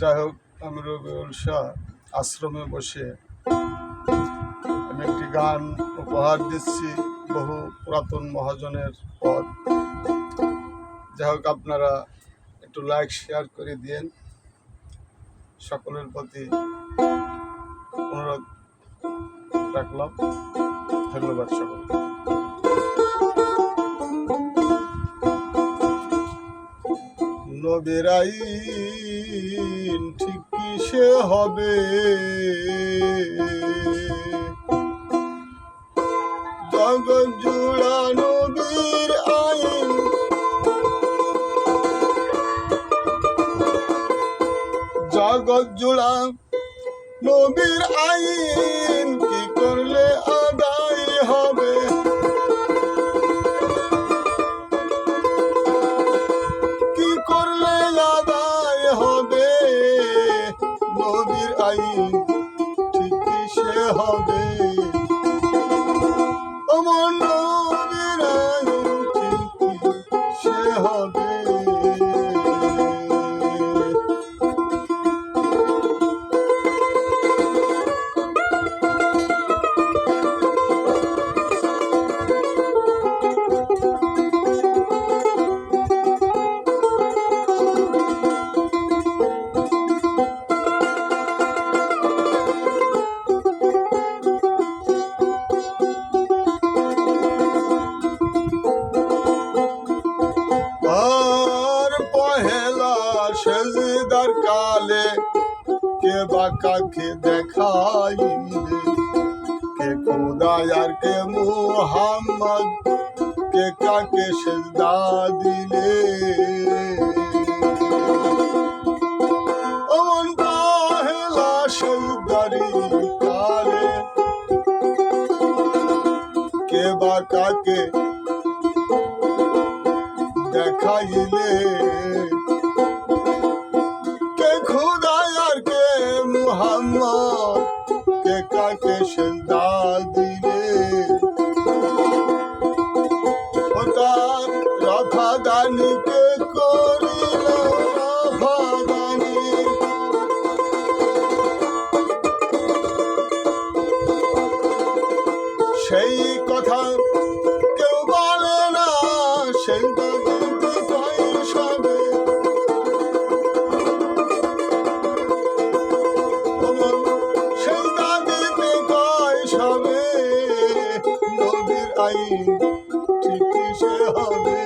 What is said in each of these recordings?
যাই হোক আমি রবিউল শাহ আশ্রমে বসে আমি একটি গান উপহার দিচ্ছি বহু পুরাতন মহাজনের পদ যাই হোক আপনারা একটু লাইক শেয়ার করে দিয়েন। সকলের প্রতি অনুরোধ রাখলাম। ধন্যবাদ সকল নবেরাই ঠিক কিসে হবে? Oh. পহেলা সেজদার কালে, কে বা কাকে দেখাইলে? কে খোদায় আর কে মুহাম্মদ, কে কাকে সেজদা দিলে? অমন পহেলা সেজদারি কালে, কে বা কাকে মুহাম্মদ, কে কাকে সেজদা দিলে? ও তার রফাদানি কে করিল সেই কথা কেউ বলে না সেই নবীর আইন ঠিকই সে হবে?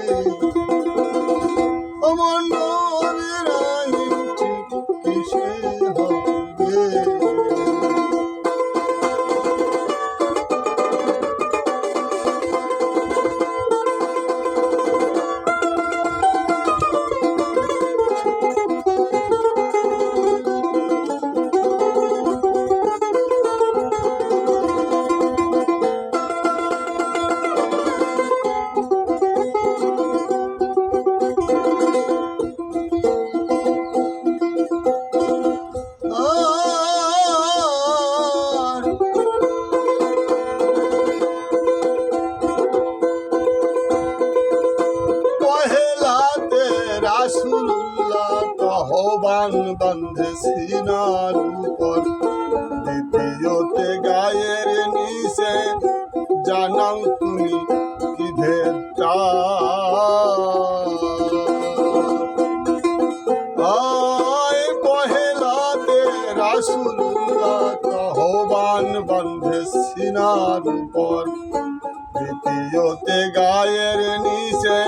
তহবান বন্ধে সিনার উপর। দ্বিতীয়তে গায়ের নিচে জানাও তুমি কি ভেদটা আয় পহেলাতে রাসুল্লাহ তহবান বন্ধে সিনার উপর। দ্বিতীয়তে গায়ের নিচে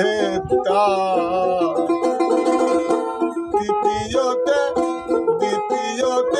কি দ্বিতীয়তে দ্বিতীয়তে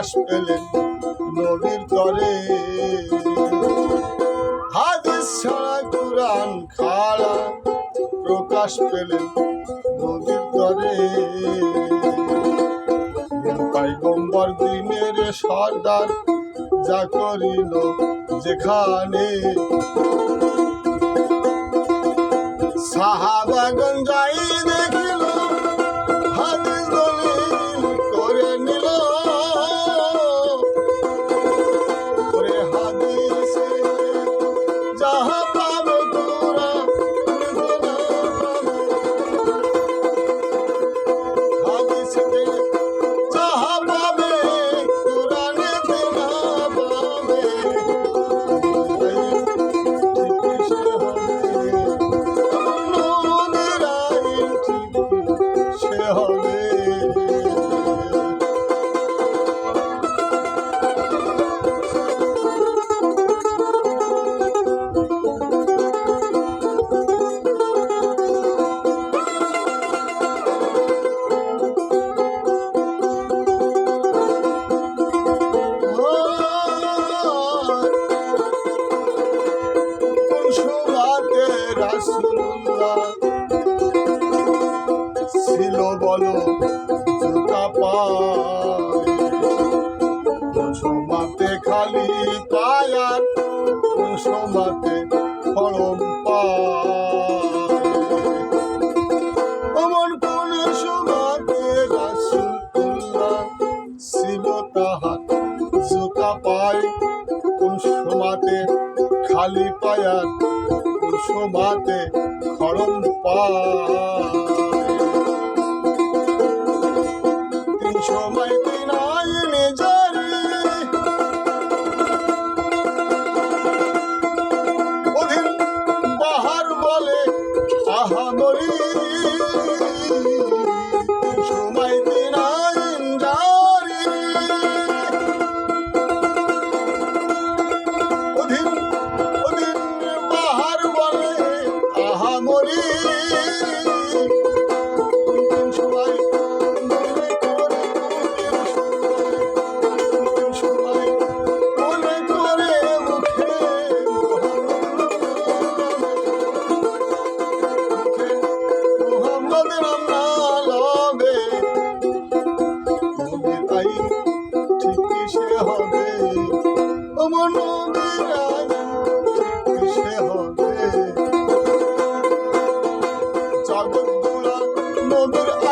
প্রকাশ পেলেন নবীর তরে হাদিস ছাড়া কোরআন খাড়া, প্রকাশ পেলেন নদীর তরে পাইগম্বর দিনের সর্দার, যা করিল যেখানে। সাহাবাগন যাই Oh, সোমাতে খালি পায়ার সোমাতে ফলন পামন কোন সোমাতে রাসুল্লাহ শিব তাহার জুতা পায়, কোন সোমাতে খালি পায়ার সোমাতে খরম পায়। সাগর নদীর